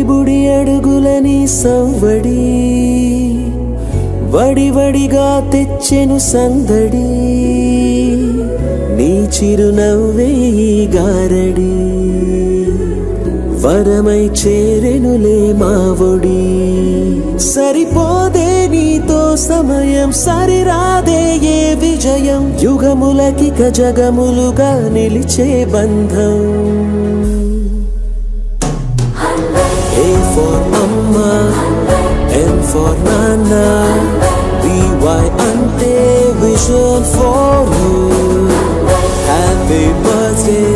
అడుగులని సవ్వడి వడివడిగా తెచ్చెను సందడి నీ చిరునవ్వే గారడి. వరమై చేరెనులే మావొడి సరిపోదే నీతో సమయం సరిరాదే ఏ విజయం. యుగములకిక జగములుగా నిలిచే బంధం. be why until vision for you. Happy birthday.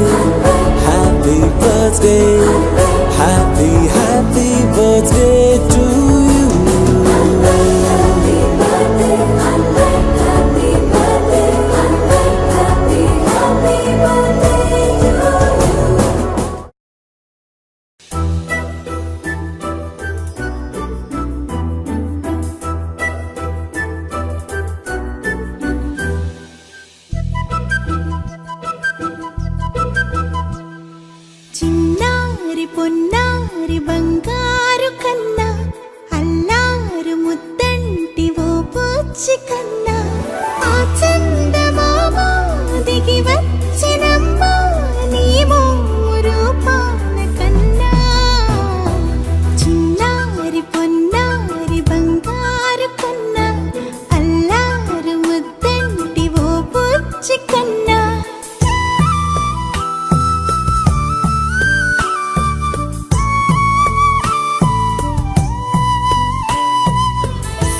పొన్నారి బంగారు కన్నా అల్లారు ముద్దంటి ఓ పూచిక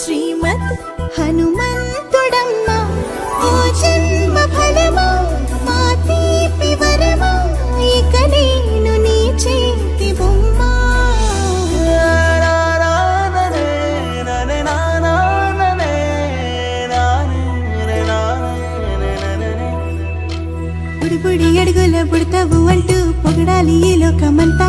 శ్రీమత్ హనుమంతుడమ్మ ఓ జన్మ ఫలమా మా తీపి వరమా ఇక నేను నీ చేతి బొమ్మ. బుడిబుడి అడుగుల పుడతావు అంటూ పొగడాలి ఈ లోకమంతా.